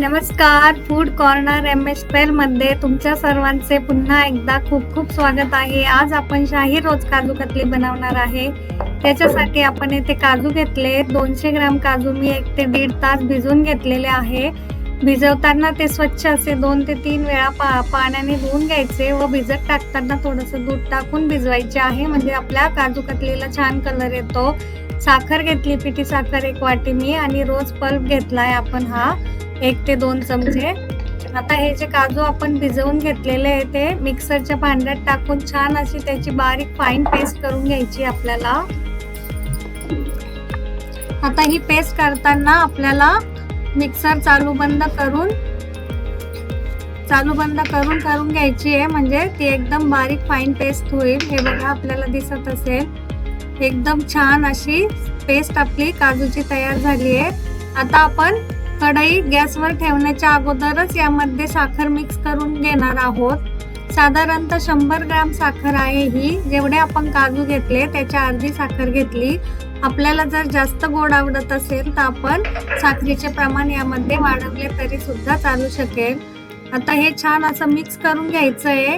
नमस्कार. Food corner M एसमध्ये तुमच्या सर्वांचे पुन्हा एकदा खूप खूप स्वागत आहे. आज आपण शाही रोज काजू कतली बनवणार आहे. त्याच्यासाठी आपण येथे काजू घेतले. दोनशे ग्राम काजू मी एक ते दीड तास भिजवून घेतलेले आहे. भिजवताना ते स्वच्छ असे दोन ते तीन वेळा पा पाण्याने धुवून घ्यायचे व भिजत टाकताना थोडंसं दूध टाकून भिजवायचे आहे. म्हणजे आपल्या काजू कतलीला छान कलर येतो. साखर घेतली पिठी साखर एक वाटी मी आणि रोज पल्प घेतलाय आपण हा. एक ते दोन चमचे. आता हे जे काजू आपण भिजवून घेतलेले आहे ते मिक्सरच्या भांड्यात टाकून छान अशी त्याची बारीक फाईन पेस्ट करून घ्यायची आपल्याला. आता ही पेस्ट करताना आपल्याला मिक्सर चालू बंद करून चालू बंद करून करून घ्यायची आहे. म्हणजे ती एकदम बारीक फाईन पेस्ट होईल. हे बघा आपल्याला दिसत असेल. एकदम छान अशी पेस्ट आपली काजूची तयार झाली आहे. आता आपण कढई गॅसवर ठेवण्याच्या अगोदरच यामध्ये साखर मिक्स करून घेणार आहोत. साधारणतः शंभर ग्राम साखर आहे ही. जेवढे आपण काजू घेतले त्याच्या अर्धी साखर घेतली. आपल्याला जर जास्त गोड आवडत असेल तर आपण साखरेचे प्रमाण यामध्ये वाढवले तरी सुद्धा चालू शकेल. आता हे छान असं मिक्स करून घ्यायचं आहे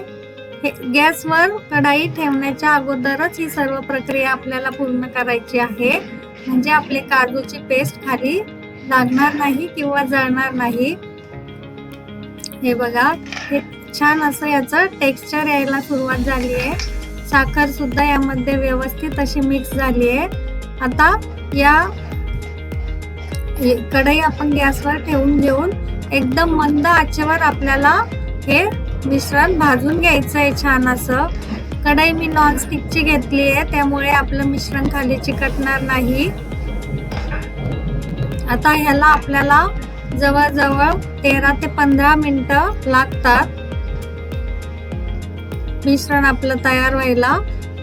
हे गॅसवर कढाई ठेवण्याच्या अगोदरच ही सर्व प्रक्रिया आपल्याला पूर्ण करायची आहे. म्हणजे आपले काजूची पेस्ट खाली लागणार नाही किंवा जळणार नाही. हे बघा हे छान असं याचं टेक्स्चर यायला सुरुवात झाली आहे. साखर सुद्धा यामध्ये व्यवस्थित अशी मिक्स झाली आहे. आता या कढई आपण गॅसवर ठेवून घेऊन एकदम मंद आचेवर आपल्याला हे मिश्रण भाजून घ्यायचं आहे छान असं. कढई मी नॉनस्टिकची घेतली आहे त्यामुळे आपलं मिश्रण खाली चिकटणार नाही. आता ह्याला आपल्याला जवळजवळ तेरा ते पंधरा मिनटं लागतात. मिश्रण आपलं तयार व्हायला.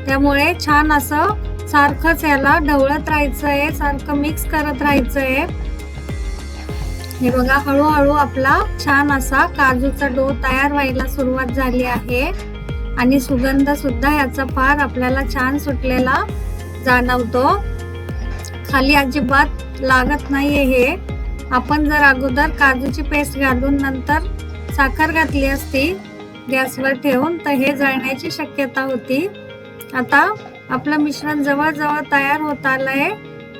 त्यामुळे छान असं सारखंच याला ढवळत राहायचं आहे सारखं मिक्स करत राहायचं आहे हे बघा हळूहळू आपला छान असा काजूचा डो तयार व्हायला सुरुवात झाली आहे. आणि सुगंध सुद्धा याचा फार आपल्याला छान सुटलेला जाणवतो. खाली अजिबात लागत नाहीये हे. आपण जर अगोदर काजूची पेस्ट घालून नंतर साखर घातली असती गॅसवर ठेवून तर हे जळण्याची शक्यता होती. आता आपलं मिश्रण जवळजवळ तयार होत आलंय.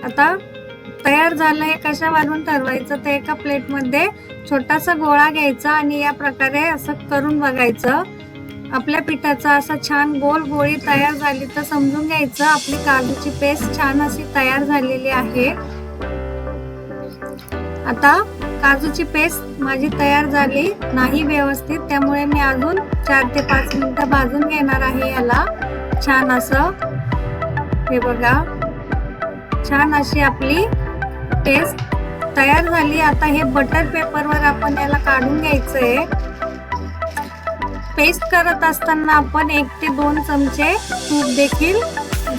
आता तयार झालंय वाढून ठरवायचं तर एका प्लेटमध्ये छोटासा गोळा घ्यायचा आणि या प्रकारे असं करून बघायचं. आपल्या पिठाचा असा छान गोल गोळी तयार झाली तर समजून घ्यायचं आपली काजूची पेस्ट छान अशी तयार झालेली आहे. आता काजूची पेस्ट माझी तयार झाली नाही व्यवस्थित त्यामुळे मी अजून चार ते पाच मिनिटं भाजून घेणार आहे याला. छान असं हे बघा. छान अशी आपली पेस्ट तयार झाली. आता हे बटर पेपरवर आपण याला काढून घ्यायचं आहे पेस्ट करत असताना आपण एक ते दोन चमचे तूप देखील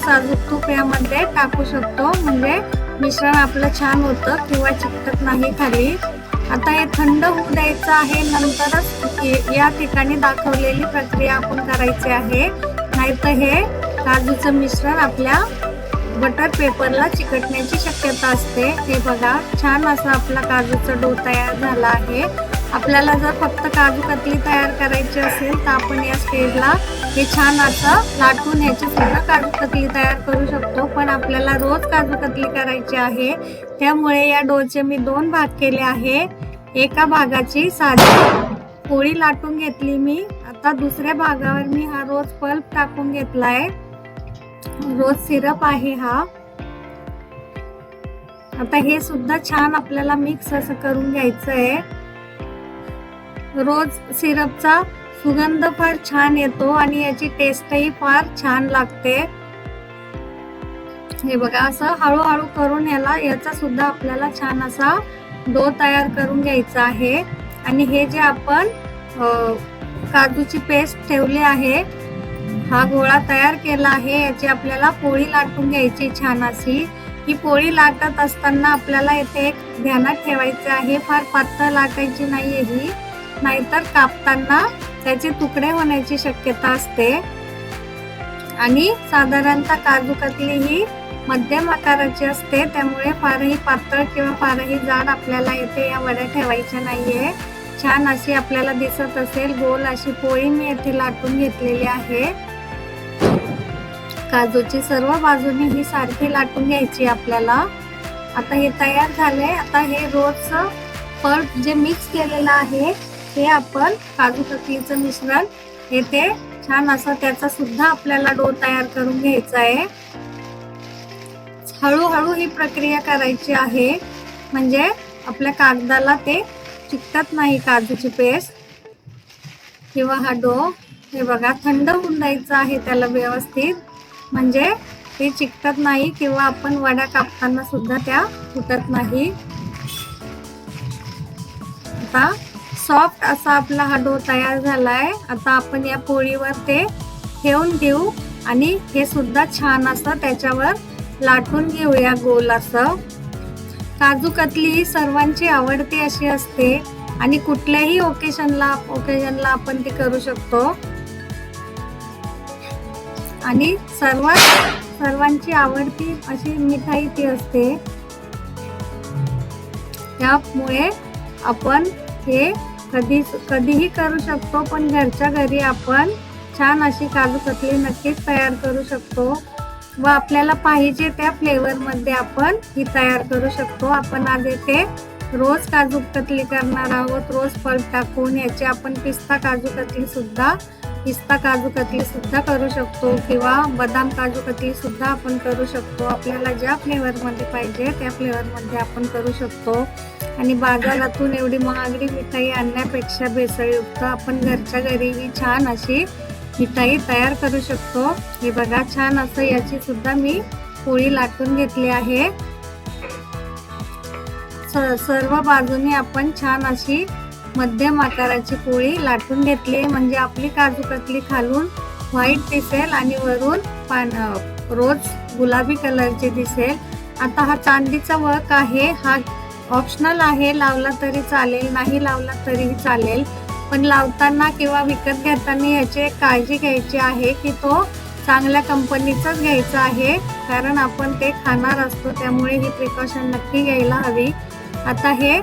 साजूक तूप यामध्ये टाकू शकतो. म्हणजे मिश्रण आपलं छान होतं किंवा चिकटत नाही खाली. आता हे थंड होऊ द्यायचं आहे. नंतरच या ठिकाणी दाखवलेली प्रक्रिया आपण करायची आहे. नाहीतर हे काजूचं मिश्रण आपल्या बटर पेपरला चिकटण्याची शक्यता असते. हे बघा छान असा आपला काजूचा डो तयार झाला आहे. आपल्याला जर फक्त काजू कतली तयार करायची असेल तर आपण या स्टेजला हे छान असं लाटून ह्याची सुद्धा काजू कतली तयार करू शकतो. पण आपल्याला रोज काजू कतली करायची आहे. त्यामुळे या डोचे मी दोन भाग केले आहे. एका भागाची साधी पोळी लाटून घेतली मी. आता दुसऱ्या भागावर मी हा रोज पल्प टाकून घेतलाय. रोज सिरप आहे हा. आता हे सुद्धा छान आपल्याला मिक्स असं करून घ्यायचं आहे रोज सिरपचा सुगंध फार छान येतो आणि याची टेस्टही फार छान लागते. हे बघा असं हळूहळू करून याला याचा सुद्धा आपल्याला छान असा डो तयार करून घ्यायचा आहे. आणि हे जे आपण काजूची पेस्ट ठेवली आहे हा गोळा तयार केला आहे याची आपल्याला पोळी लाटून घ्यायची छान अशी. ही पोळी लाटत असताना आपल्याला इथे एक ध्यानात ठेवायचं आहे फार पातळ लाटायची नाहीये ही. नाहीतर कापताना त्याचे तुकडे होण्याची शक्यता असते. आणि साधारणतः काजू कतली ही मध्यम आकाराची असते त्यामुळे फारही पातळ किंवा फारही जाड आपल्याला येथे या वड्या ठेवायच्या नाहीये. छान अशी आपल्याला दिसत असेल गोल अशी पोळी मी येथे लाटून घेतलेली आहे. काजूची सर्व बाजूने ही सारखी लाटून घ्यायची आपल्याला. आता हे तयार झाले आता हे रोजचं पल्प जे मिक्स केलेलं आहे ते आपण काजू कतलीचं मिश्रण येथे छान असं त्याचा सुद्धा आपल्याला डो तयार करून घ्यायचा आहे. हळूहळू ही प्रक्रिया करायची आहे. म्हणजे आपल्या कागदाला ते चिकटत नाही काजूची पेस्ट. किंवा हा डो हे बघा थंड होऊन द्यायचं आहे त्याला व्यवस्थित. म्हणजे ते चिकटत नाही किंवा आपण वड्या कापताना सुद्धा त्या फुटत नाही. आता सॉफ्ट असा आपला हा डो तयार झाला आहे आता आपण या पोळीवर ते ठेवून घेऊ आणि हे सुद्धा छान असं त्याच्यावर लाटून घेऊया गोल असं. काजू कतली ही सर्वांची आवडती अशी असते आणि कुठल्याही ओकेशनला ओकेजनला आपण ती करू शकतो. आणि सर्वात सर्वांची आवडती अशी मिठाई ती असते. त्यामुळे आपण हे कधी कधीही करू शकतो पण घरच्या घरी आपण छान अशी काजू कतली नक्कीच तयार करू शकतो. व आपल्याला पाहिजे त्या फ्लेवरमध्ये आपण ही तयार करू शकतो. आपण आज येथे रोज काजू कतली करणार आहोत. रोज फळ टाकून याची आपण पिस्ता काजू कतली सुद्धा पिस्ता काजू कतली सुद्धा करू शकतो किंवा बदाम काजू कतली सुद्धा आपण करू शकतो. आपल्याला ज्या फ्लेवरमध्ये पाहिजे त्या फ्लेवरमध्ये आपण करू शकतो. आणि बाजारातून एवढी महागडी मिठाई आणण्यापेक्षा भेसळयुक्त आपण घरच्या घरी ही छान अशी मिठाई तयार करू शकतो. हे बघा छान असं याची सुद्धा मी पोळी लाटून घेतली आहे. स- सर्व बाजूने आपण छान अशी मध्यम आकाराची पोळी लाटून घेतली म्हणजे आपली काजू कतली खालून व्हाईट दिसेल आणि वरून पान रोज गुलाबी कलरची दिसेल. आता हा चांदीचा वर्क आहे. हा ऑप्शनल आहे लावला तरी चालेल नाही लावला तरीही चालेल. पण लावताना किंवा विकत घेताना याची एक काळजी घ्यायची आहे की तो चांगल्या कंपनीचाच घ्यायचा आहे. कारण आपण ते खाणार असतो त्यामुळे ही प्रिकॉशन नक्की घ्यायला हवी. आता हे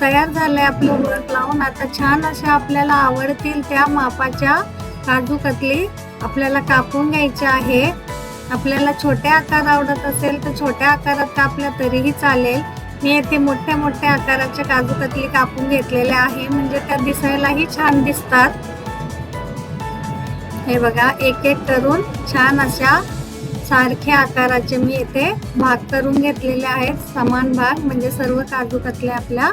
तयार झालंय आपलं वर्क लावून. आता छान अशा आपल्याला आवडतील त्या मापाच्या काजू कतली आपल्याला कापून घ्यायच्या आहे. आपल्याला छोट्या आकार आवडत असेल तर छोट्या आकारात कापल्या तरीही चालेल. मी येथे मोठ्या मोठ्या आकाराच्या काजू कतली कापून घेतलेल्या आहे. म्हणजे त्या दिसायलाही छान दिसतात. हे बघा एक एक करून छान अशा सारख्या आकाराचे मी येथे भाग करून घेतलेले आहेत. समान भाग म्हणजे सर्व काजू कतल्या आपल्या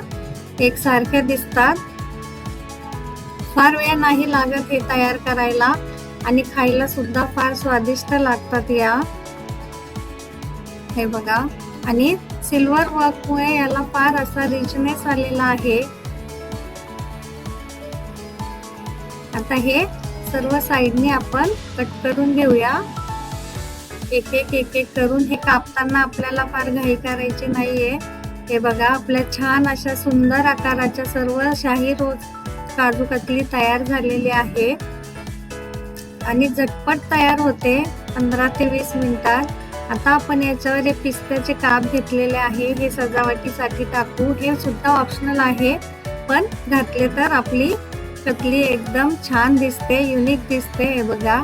एकसारख्या दिसतात. फार वेळ नाही लागत हे तयार करायला आणि खायला सुद्धा फार स्वादिष्ट लागतात या. हे बघा आणि सिल्वर वर्कमुळे याला फार असा रिचनेस आलेला आहे. आता हे सर्व साईडने आपण कट करून घेऊया. एक एक एक एक करून हे कापताना आपल्याला फार घाई करायची नाहीये. हे बघा आपल्या छान अशा सुंदर आकाराच्या सर्व शाही रोज काजू कतली तयार झालेली आहे. आणि झटपट तयार होते पंधरा ते वीस मिनिटात. आता आपण याच्यावर हे पिस्त्याचे काप घेतलेले आहे हे सजावटीसाठी टाकू हे सुद्धा ऑप्शनल आहे. पण घातले तर आपली कतली एकदम छान दिसते युनिक दिसते हे बघा.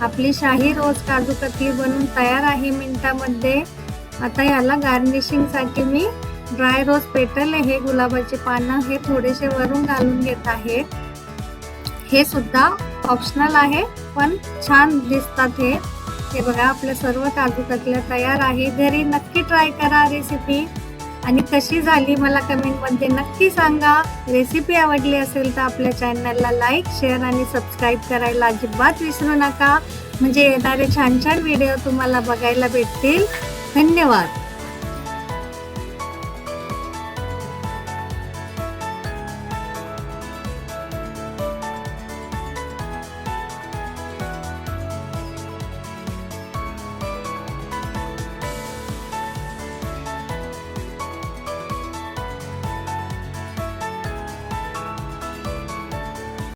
आपली शाही रोज काजू कतली बनून तयार आहे मिनिटामध्ये. आता याला गार्निशिंगसाठी मी ड्राय रोज पेटल हे गुलाबाचे पानं हे थोडेसे वरून घालून घेत आहे. हे सुद्धा ऑप्शनल आहे पण छान दिसतात हे. हे बघा आपल्या सर्व काजू कतल्या तयार आहे. घरी नक्की ट्राय करा रेसिपी आणि कशी झाली मला कमेंटमध्ये नक्की सांगा. रेसिपी आवडली असेल तर आपल्या चॅनलला लाईक शेअर आणि सबस्क्राईब करायला अजिबात विसरू नका. म्हणजे येणारे छान छान व्हिडिओ तुम्हाला बघायला भेटतील. धन्यवाद.